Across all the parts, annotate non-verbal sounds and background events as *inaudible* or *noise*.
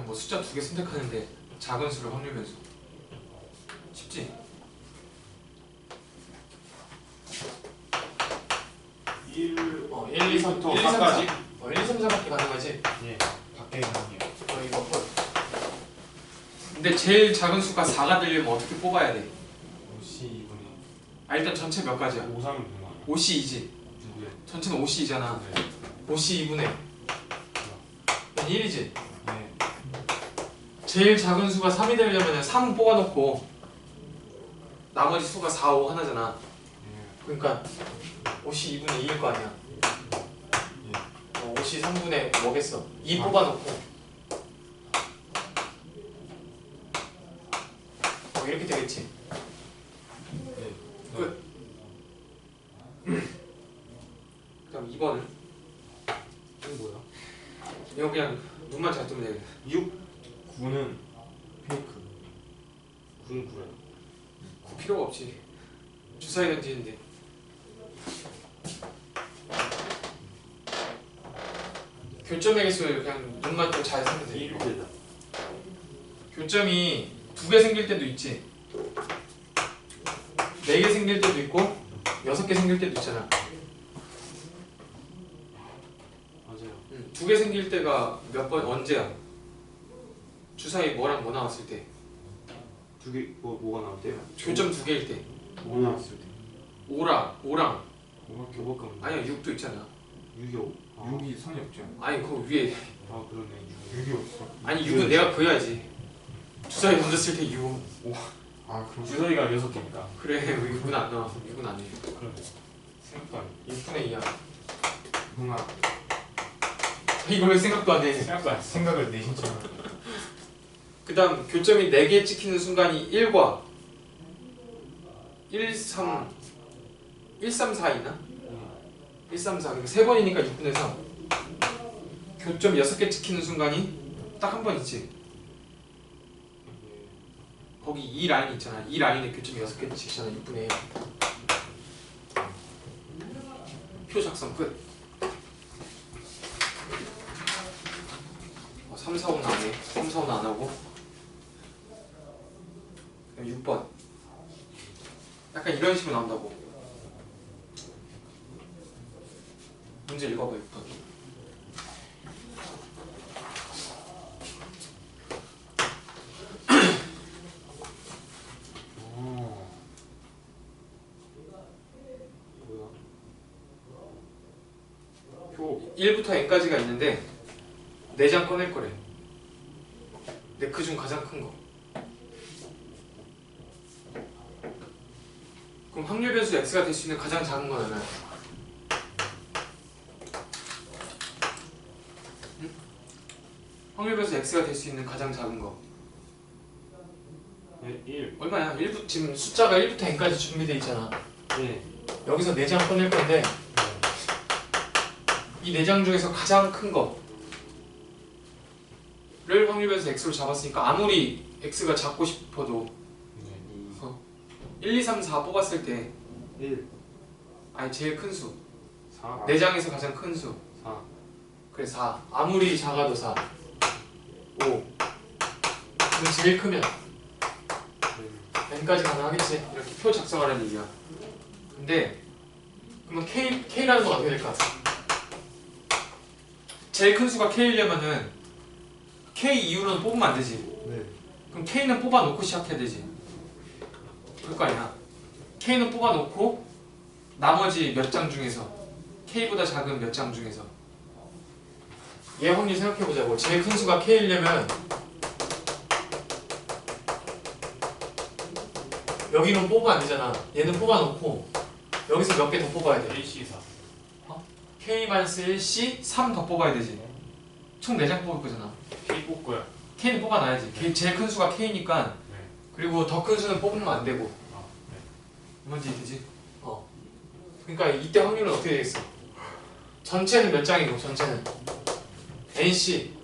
그냥 뭐 숫자 두 개 선택하는데 작은 수를 확률 변수 쉽지? 1어 1, 2, 3, 1부터 1, 2, 3, 4 4까지? 어, 1, 2, 3, 4밖에 가능하지? 예 밖에 가능해요 어 이거 헐 근데 제일 작은 수가 4가 되려면 어떻게 뽑아야 돼? 5C 2분의 아 일단 전체 몇 가지야? 5 3은 누나 5C2지 누구야? 전체는 5C이잖아 네 5C 2분의 1이지 네. 제일 작은 수가 3이 되려면 3 뽑아놓고 나머지 수가 4, 5 하나잖아 예. 그러니까 5C 2분의 2일 거 아니야 예. 어, 5C 3분의 뭐겠어 2 아. 뽑아놓고 어, 이렇게 되겠지 네. 끝. 그다음 2번은 이거 뭐야? 이거 그냥 눈만 잘 뜨면 되겠네 6 9는 페이크 9는 9야 그 필요가 없지. 주사위 던지는데. 교점의 개수를 그냥 눈만 좀잘 세면 돼. 1대다. 교점이 두 개 생길 때도 있지. 네 개 생길 때도 있고 여섯 개 생길 때도 있잖아. 맞아요. 두개 생길 때가 몇 번 언제야 주사위 뭐랑 뭐 나왔을 때 두 개 뭐, 뭐가 나왔대요? 교점 두 개일 때뭐 나왔을 때? 5랑 5랑 뭐가 교복감 아니야 6도 있잖아 6이 5? 아, 6이 선이 없죠. 아니 그 위에 아 그러네 6이 없어. 아니 6은 내가 그어야지 주사위 던졌을 때 6. 아 그럼 주사위가 6개니까 그래 6은 안 나와 6은 안 해. 그러네 생각도 안 해. 6분의 2야 누나 이걸 왜 생각도 안 해 생각도 안 해. 생각을 내신 척. 그 다음 교점이 4개 찍히는 순간이 1과 1, 3 1, 3, 4이나? 1, 3, 4 그러니까 3번이니까 6분의 3 교점 6개 찍히는 순간이 딱 한 번 있지. 거기 이 라인 있잖아. 이 라인에 교점이 6개 찍히잖아. 6분의 1 표 작성 끝. 어, 3, 4, 5는 안 해. 3, 4, 5는 안 하고. 그다음 6번 약간 이런 식으로 나온다고 문제 읽어봐 6번 어. 뭐야? 표 1부터 n까지가 있는데 4장 꺼낼 거래 근데 그 중 가장 큰거 그럼 확률 변수 x가 될 수 있는 가장 작은 거는 응? 확률 변수 x가 될 수 있는 가장 작은 거 네, 1 얼마야? 1부, 지금 숫자가 1부터 n까지 준비되어 있잖아 네. 여기서 4장 꺼낼 건데 이 4장 중에서 가장 큰 거를 확률 변수 x로 잡았으니까 아무리 x가 작고 싶어도 네. 1, 2, 3, 4 뽑았을 때 1 아니 제일 큰 수. 4 4장에서 가장 큰 수. 4 그래 4. 아무리 작아도 4. 5. 그럼 제일 크면 n까지 가능하겠지. 이렇게 표 작성하라는 얘기야. 근데 그러면 k k라는 건 어떻게 될까? 제일 큰 수가 k이려면은 k 이후로는 뽑으면 안 되지. 네. 그럼 K는 뽑아놓고 시작해야 되지. 그럴 거 아니야. K는 뽑아놓고 나머지 몇 장 중에서 K보다 작은 몇 장 중에서 얘 확률 생각해보자고. 제일 큰 수가 K이려면 여기는 뽑으면 안 되잖아. 얘는 뽑아놓고 여기서 몇 개 더 뽑아야 돼. 1C 4 K-1C 3 더 뽑아야 되지. 총 4장 뽑을 거잖아. K 뽑고요 K는 뽑아놔야지. K, 제일 큰 수가 K니까 네. 그리고 더 큰 수는 뽑으면 안 되고 아, 네. 뭔지 되지? 어. 그러니까 이때 확률은 어떻게 되겠어? 전체는 몇 장이고 전체는 NC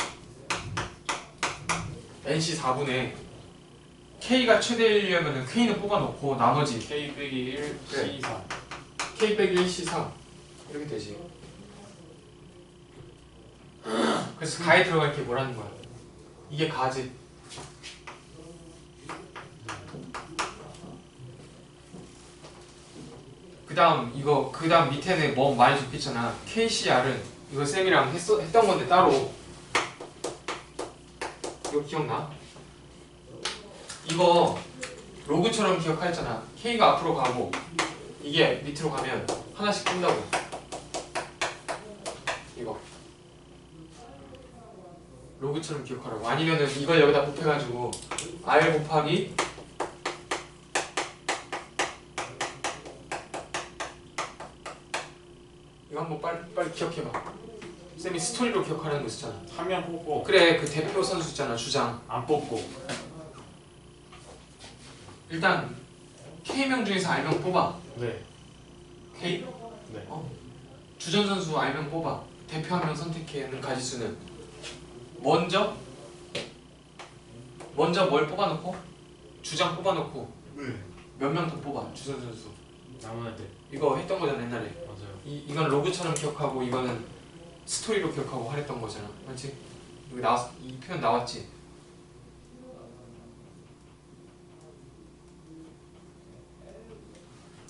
NC 4분의 K가 최대이려면 K는 뽑아놓고 나머지 K 빼기 1 그래. C 4 K 빼기 1 C 3 이렇게 되지. 그래서 가에 들어갈 게 뭐라는 거야? 이게 가지. 다음 이거 그 다음 밑에는 뭐 많이 적혔잖아. KCR은 이거 쌤이랑 했어, 했던 건데 따로 이거 기억나? 이거 로그처럼 기억하였잖아. K가 앞으로 가고 이게 밑으로 가면 하나씩 뜬다고. 이거 로그처럼 기억하라고. 아니면은 이걸 여기다 곱해가지고 R 곱하기 이거 한번 빨리 빨리 기억해봐. 쌤이 스토리로 기억하라는 거 있었잖아. 한 명 뽑고 그래 그 대표 선수 있잖아 주장. 안 뽑고 일단 K명 중에서 R명 뽑아. 네 K 네. 어. 주전 선수 R명 뽑아. 대표 한 명 선택하는 가지수는 먼저 먼저 뭘 뽑아놓고 주장 뽑아놓고 몇명 더 뽑아 주전 선수. 남은 애들 이거 했던 거잖아 옛날에. 맞아요 이 이건 로그처럼 기억하고 이거는 스토리로 기억하고 하랬던 거잖아. 맞지? 여기 나왔 이 표현 나왔지.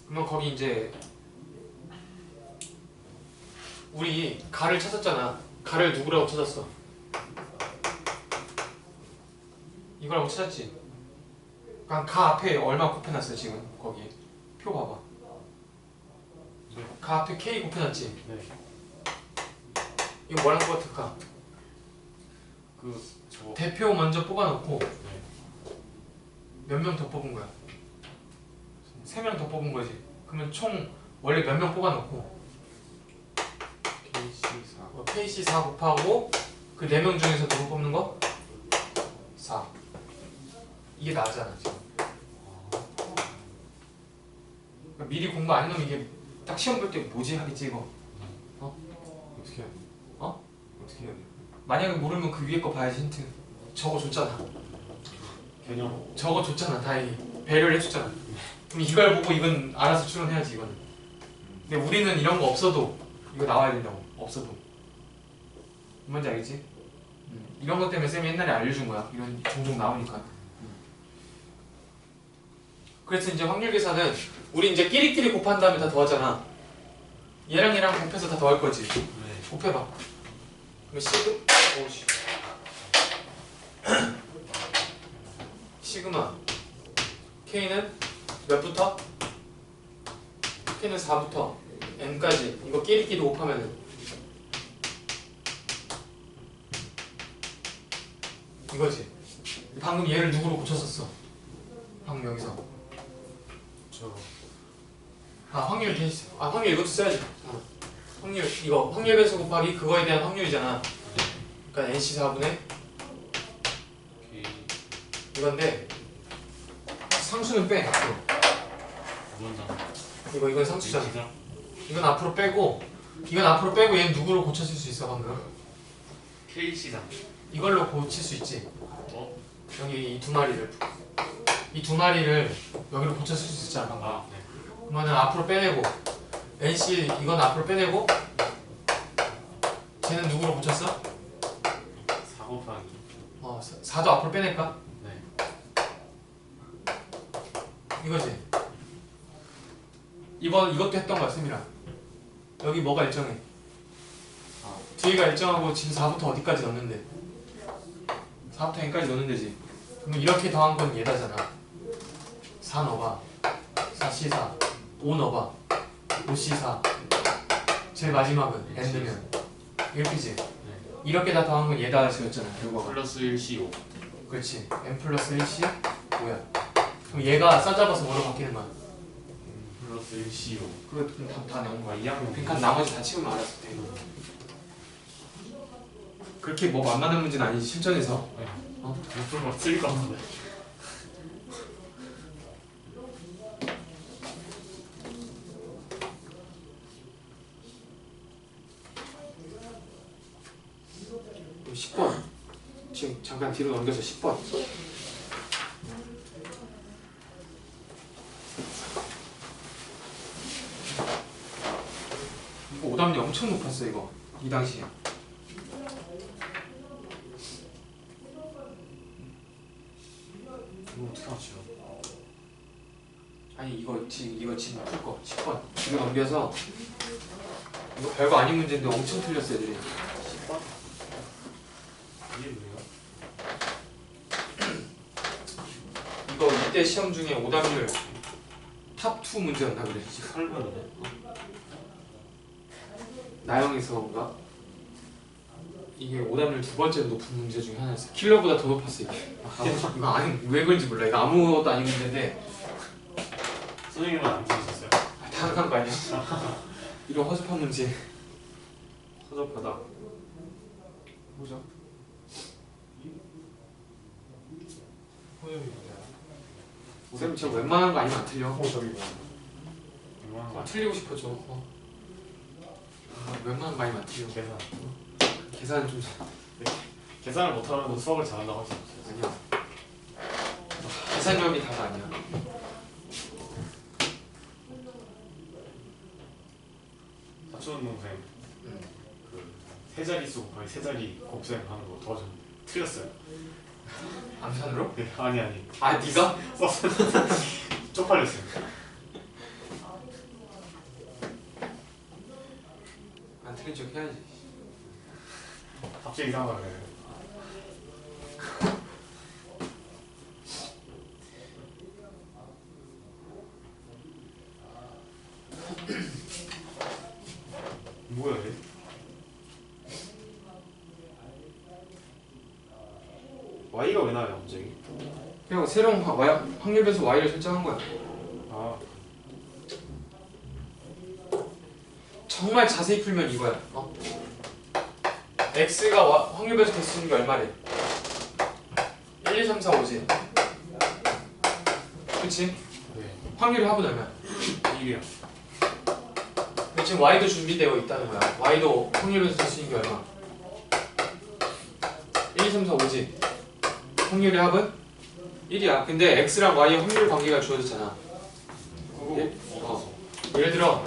그러면 거기 이제 우리 가를 찾았잖아. 가를 누구라고 찾았어? 이거라고 찾았지. 그러니까 가 앞에 얼마 곱해놨어 지금 거기 표 봐봐. 가 앞에 K 곱해놨지. 네 이거 뭐랑 똑같을까? 그 저 대표 먼저 뽑아놓고 네. 몇 명 더 뽑은 거야? 세 명 더 뽑은 거지. 그러면 총 원래 몇 명 뽑아놓고 KC4 어, KC 4 곱하고 그 네 명 중에서 누구 뽑는 거? 4. 이게 나잖아 지금. 그러니까 미리 공부 안 해놓으면 이게 딱 시험 볼 때 뭐지 하겠지 이거. 어떻게 해야 돼? 어? 어떻게 해야 돼? 만약에 모르면 그 위에 거 봐야지 힌트. 적어줬잖아. 개념 적어줬잖아 다행히 배려를 해줬잖아 그럼 이걸 보고 이건 알아서 추론해야지 이거는 근데 우리는 이런 거 없어도 이거 나와야 된다고 없어도 뭔지 알겠지? 음. 이런 것 때문에 쌤이 옛날에 알려준 거야 이런 종종 나오니까 음. 그래서 이제 확률 계산은 우리 이제 끼리끼리 곱한 다음에 다 더하잖아. 얘랑 얘랑 곱해서 다 더할 거지. 네 곱해봐. 그럼 시그 오씨. *clears throat* 시그마. K는 몇부터? K는 4부터. N까지. 이거 끼리끼리 곱하면은. 이거지. 방금 얘를 누구로 고쳤었어? 방금 여기서. 저 아 확률 대시 아 확률 이것도 써야지. 어. 확률 이거 확률 배수 곱하기 그거에 대한 확률이잖아. 그러니까 NC 4분의 K 이건데 상수는 빼 이거 이건 상수잖아. 지상 이건 앞으로 빼고 이건 앞으로 빼고 얘는 누구로 고쳤을 수 있어 방금? K 시장 이걸로 고칠 수 있지? 어? 여기 이 두 마리를 이 두 마리를 여기로 고쳤을 수 있잖아 방금 아 네 그러면은 앞으로 빼내고 NC 이건 앞으로 빼내고 쟤는 누구로 고쳤어? 4 곱하기 어 4 도 앞으로 빼낼까? 네. 이거지. 이번 이것도 했던 거야 쌤이랑 여기 뭐가 일정해? 아. 뒤에가 일정하고 지금 4부터 어디까지 넣는데? 4부터 n까지 넣는 데지. 그럼 이렇게 더한 건 얘다잖아 4 넣어봐 4C4 5 넣어봐 5C4 제일 마지막은 n 넣으면. 이렇게지. 이렇게 다 더한 건 얘다 식이었잖아 결과가. 플러스 1 CO 그렇지. n 플러스 1C 뭐야. 그럼 얘가 싸잡아서 뭐로 바뀌는 거야? 플러스 1 CO 그거 다, 다 나온 거야 아 2학년 그러니까 나머지 다 치우면 알았을 때 그렇게 뭐 만만한 문제는 아니지 실전에서. 못풀것 틀릴 것 같은데 그럼 10번 지금 잠깐 뒤로 넘겨서 10번. 이거 오답률 엄청 높았어 이거. 이 당시에. 이거 어떻게 맞죠? 아니 이거 지금 이거 지금 풀거 10번. 이거 넘겨서. 이거 별거 아닌 문제인데 엄청 틀렸어 애들이. 10번? 이게 뭐예요? 이거 이 때 시험 중에 오답률 탑2 문제였나 그래? 18번이네. 나영에서인가? 이게 오답률 두 번째 높은 문제 중에 하나였어. 킬러보다 더 높았어 이게. 이거 아니 왜 그런지 몰라. 이거 아무것도 아닌 문제인데. 선생님은 안 들으셨어요? 아, 당연한 거 아니야? *laughs* 이런 허접한 문제. 허접하다 뭐죠? 호접이 쌤 진짜 웬만한 거 아니면 안 틀려? 호접이 뭐야? 웬만한 거 아? 틀리고 싶어져. 어. 아, 웬만한 거 아니면 안 틀려. 계산. 계산은 좀 계산을 못하면 수학을 잘한다고 할수 없어요. 아니야. 계산력이 다가 아니야. 사촌 동생. 응. 그세 자릿수 곱하기 세 자리 곱셈 하는 거 도와줬는데 틀렸어요 암산으로? 네, 아니 아니 아 네가? 썼었는데 *laughs* 쪽팔렸어요 안 틀린 척 해야지 갑자기 이상하다 그래 뭐야 얘? Y가 왜 나와요 갑자기? 그냥 새로운 화- 와- 확률 배수 y를 설정한 거야 아 정말 자세히 풀면 이거야 어? x가 와- 확률 배수 개수인 게 얼마래? 1, 2, 3, 4, 5지 그치? 네. 확률의 합은 얼마야? 1이야 근데 지금 y도 준비되어 있다는 거야 y도 확률 배수 개수인 게 얼마? 1, 2, 3, 4, 5지 확률의 합은? 1이야. 근데 x랑 y의 확률 관계가 주어졌잖아. 예? 어. 예를 들어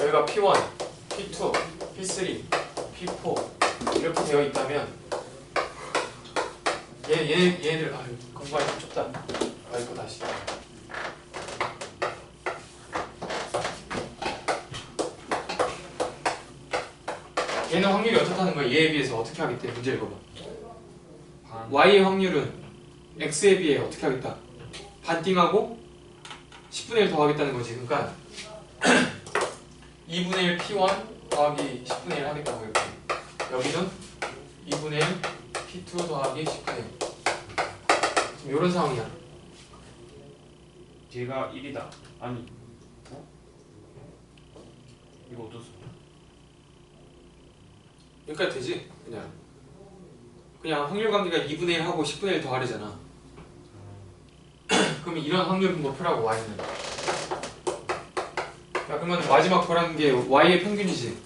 여기가 P1, P2, P3, P4 이렇게 되어 있다면 얘, 얘, 얘들 아 공부하기 좀 좁다. 아 이거 다시. 얘는 확률이 어떻다는 거야? 얘에 비해서 어떻게 하겠대 문제 읽어봐. 반 y의 확률은 x에 비해 어떻게 하겠다? 반띵하고 10분의 1 더하겠다는 거지. 그러니까 2분의 1 p1 더하기 10분의 1 하겠다고 이렇게 여기는 2분의 1 p2 더하기 10분의 1 지금 이런 상황이야. 걔가 1이다. 아니 어? 이거 어떻소? 여기까지 되지? 그냥 그냥 확률 관계가 2분의 1 하고 10분의 1 더하래잖아. 그러면 이런 확률 분모 표라고 y는. 야 그러면 마지막 거라는 게 y의 평균이지.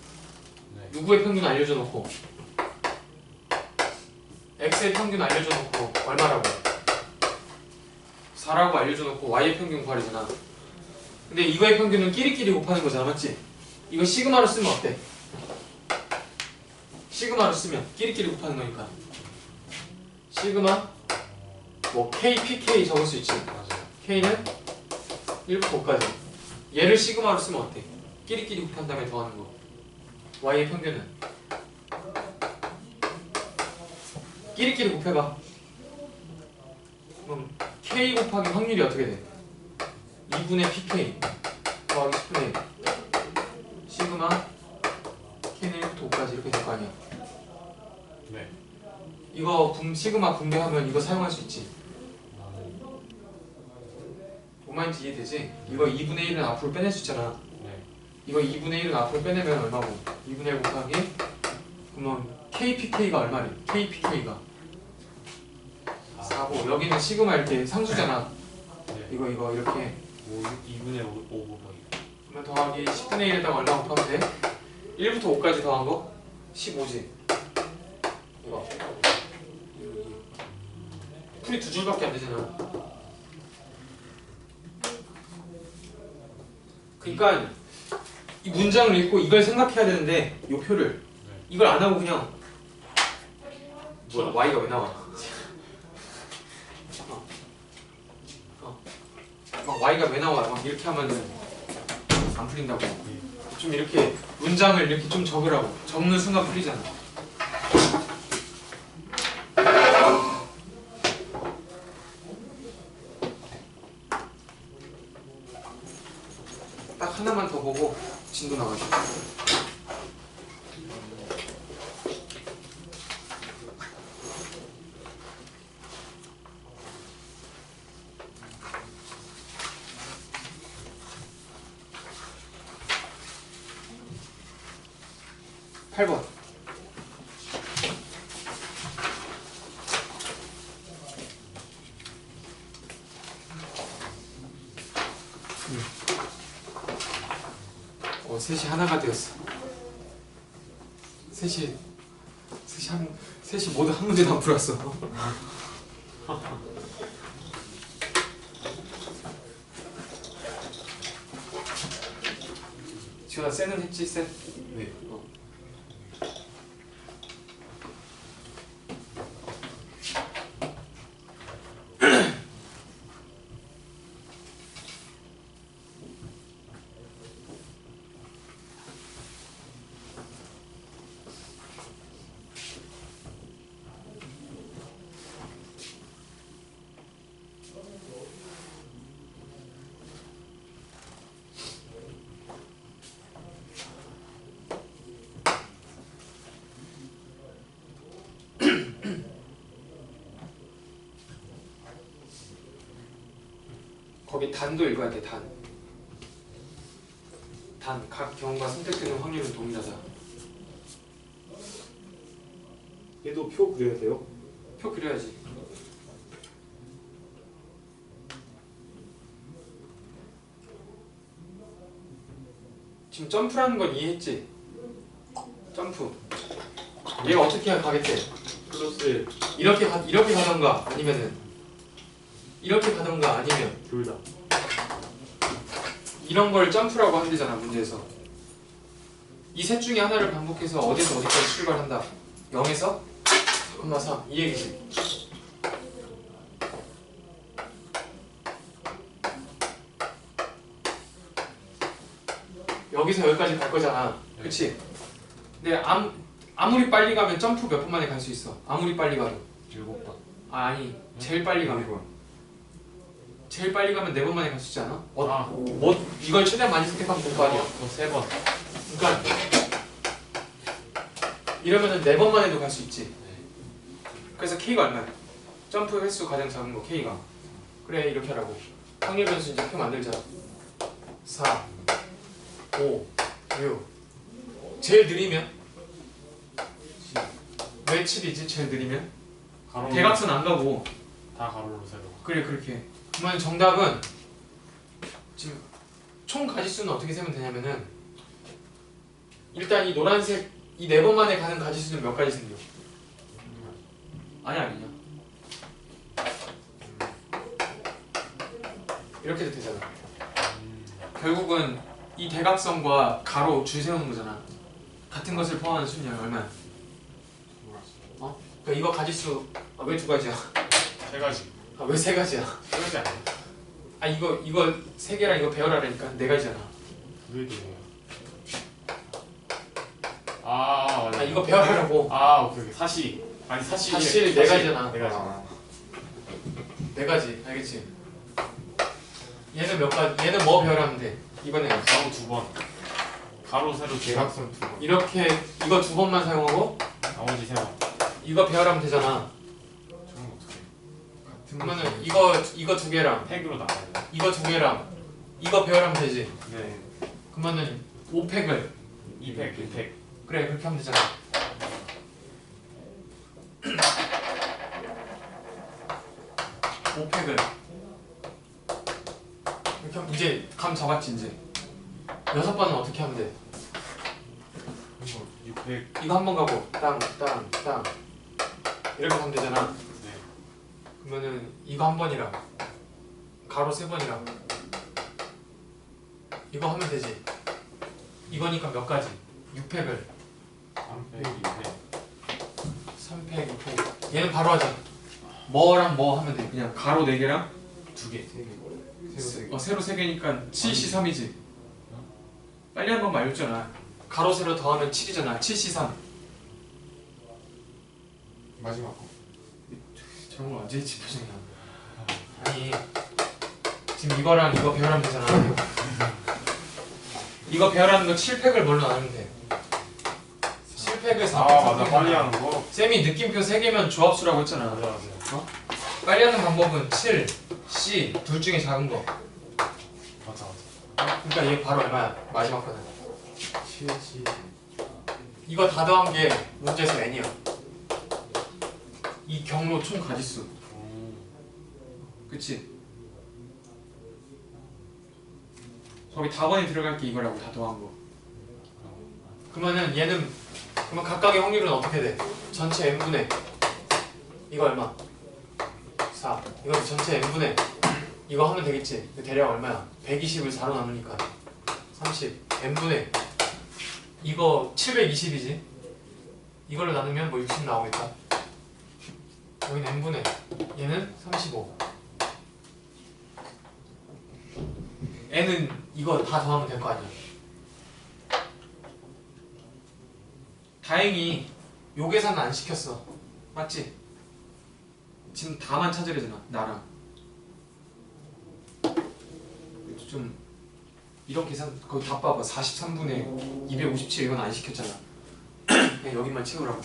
네. 누구의 평균 알려줘 놓고? x의 평균 알려줘 놓고 얼마라고? 4라고 알려줘 놓고 y의 평균 구하래잖아. 근데 이거의 평균은 끼리끼리 곱하는 거잖아 맞지? 이거 시그마로 쓰면 어때? 시그마로 쓰면 끼리끼리 곱하는 거니까 시그마? 뭐 k, pk 적을 수 있지. 맞아요. K는 1부터 5까지. 얘를 시그마로 쓰면 어때? 끼리끼리 곱한 다음에 더하는 거. Y의 평균은? 끼리끼리 곱해봐. 그럼 k 곱하기 확률이 어떻게 돼? 2분의 pk 더하기 10분의 1 시그마 k는 1부터 5까지 이렇게 될 거 아니야? 네 이거 분, 시그마 분배하면 이거 사용할 수 있지 뭔 말인지 이해되지? 이거 2분의 1은 앞으로 빼낼 수 있잖아 네. 이거 2분의 1은 앞으로 빼내면 얼마고? 2분의 1 곱하기 그러면 KPK가 얼마래? KPK가 4고 여기는 시그마 이렇게 상수잖아 네. 이거 이거 이렇게 5, 2분의 5, 5 곱하기 그러면 더하기 10분의 1에다가 얼마 곱하면 돼? 1부터 5까지 더한 거? 15지 이거 풀이 두 줄밖에 안 되잖아 그러니까 이 문장을 읽고 이걸 생각해야 되는데 이 표를 이걸 안 하고 그냥 뭐야 y가 왜 나와? *laughs* 어. 막 y가 왜 나와? 막 이렇게 하면은 안 풀린다고. 좀 이렇게 문장을 이렇게 좀 적으라고. 적는 순간 풀리잖아. 딱 하나만 더 보고 진도 나가죠. 팔번 어, 셋이 하나가 되었어. 셋이 셋이 한 셋이 모두 한 문제도 안 풀었어. *laughs* 지원아 쎄는 했지 쎄? 네. 어. 거기 단도 읽어야 돼 단. 단, 각 경우가 선택되는 확률은 동일하다. 얘도 표 그려야 돼요? 표 그려야지. 지금 점프라는 건 이해했지? 점프. 얘가 어떻게 가겠대? 플러스 이렇게 가, 이렇게 가던가 아니면은 이렇게 가던가 아니면 둘 다. 이런 걸 점프라고 한대잖아 문제에서. 이 셋 중에 하나를 반복해서 어디서 어디까지 출발한다? 0에서? 3,3이 얘기지. 여기서 여기까지 갈 거잖아. 그치? 근데 암, 아무리 빨리 가면 점프 몇분 만에 갈 수 있어? 아무리 빨리 가도. 일곱 번. 아, 아니 제일 빨리 가면 제일 빨리 가면 네 번 만에 갈 수 있지 않아? 어, 아. 뭐 이걸 최대한 많이 선택하면 될거 아니야 저세 번. 그러니까 이러면은 네 번 만에도 갈 수 있지. 그래서 K가 얼마야? 점프 횟수 가장 작은 거 K가. 그래 이렇게 하라고. 확률 변수 이제 표 만들자. 4, 5, 6. 제일 느리면? 왜 7이지? 제일 느리면? 대각선 안 가고. 다 가로로 세로. 그래 그렇게. 그러면 정답은 지금 총 가지수는 어떻게 세면 되냐면은 일단 이 노란색 이 네 번 만에 가는 가지수는 몇 가지 생겨? 아니 아니야. 이렇게 해도 되잖아. 결국은 이 대각선과 가로 줄 세우는 거잖아. 같은 것을 포함하는 수냐 얼마야? 몰랐어. 그러니까 이거 가지수 아, 왜 두 가지야? 세 가지. 아, 왜 세 가지야? 세 가지 아니야? 아 이거 이거 세 개랑 이거 배열하라니까 네 가지잖아. 왜 돼요? 아 맞아. 아 이거 배열하라고 아 오케이 오케이. 사시. 아니 사시. 사실 네 가지잖아. 네 가지. 네 가지 알겠지? 얘는 몇 가지? 얘는 뭐 배열하면 돼? 이번에 가로 두 번. 가로 세로 대각선 두 번. 이렇게 이거 두 번만 사용하고 나머지 세 번. 이거 배열하면 되잖아. 그러면은 이거 이거 두 개랑 팩으로 돼. 이거 두 개랑 이거 배열하면 되지. 네. 그러면은 5팩을 이팩 이팩. 그래 그렇게 하면 되잖아. 오팩을 이렇게 하면 이제 감 잡았지 이제 여섯 번은 어떻게 하면 돼? 이거 육팩. 이거 한 번 가고 땅땅땅 이렇게 하면 되잖아. 네. 그러면은 이거 한 번이랑 가로 세 번이랑 이거 하면 되지. 이거니까 몇 가지? 6팩을 삼팩 이팩. 3팩, 6팩 얘는 바로 하자. 뭐랑 뭐 하면 돼? 그냥 가로 4개랑 두 개. 세 개. 세로 세 개. 어 세로 세 개니까 7C 3이지. 빨리 한번 말렸잖아. 가로 세로 더하면 7이잖아. 7C 3. 마지막 거. 저런 거 언제 짚어지냐. 아니 지금 이거랑 이거 배열하면 되잖아. 이거 배열하는 거 7팩을 뭘로 나누면 돼? 7팩을 4팩 아 맞아 빨리 하는 거 쌤이 느낌표 3개면 조합수라고 했잖아. 맞아 맞아 빨리 하는 방법은 7, C 둘 중에 작은 거. 맞아 맞아 그러니까 얘 바로 얼마야? 마지막 거는. 7, 7. 이거 다 더한 게 문제에서 n이야. 이 경로 총 가지수. 음. 그치? 거기 답원이 들어갈 게 이거라고 다 더한 거. 그러면은 얘는 그러면 각각의 확률은 어떻게 돼? 전체 n분의 이거 얼마? 4. 이거 전체 n분의 이거 하면 되겠지? 이거 대략 얼마야? 120을 4로 나누니까 30 n분의 이거 720이지? 이걸로 나누면 뭐 60 나오겠다. 여기는 n분의 얘는 35 n은 이거 다 더하면 될 거 아니야. 다행히 요 계산은 안 시켰어. 맞지? 지금 다만 찾으려잖아 나랑. 좀 이런 계산 거기 다 봐봐 43분의 257 이건 안 시켰잖아. *clears throat* 그냥 여기만 채우라고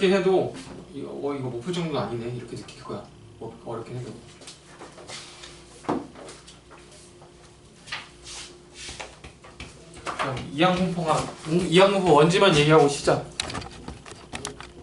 어렵긴 해도 이거, 어, 이거 목표 정도는 아니네. 이렇게 느낄 거야. 어, 어렵긴 해도. 이항공포가 이항공포 원지만 얘기하고 시작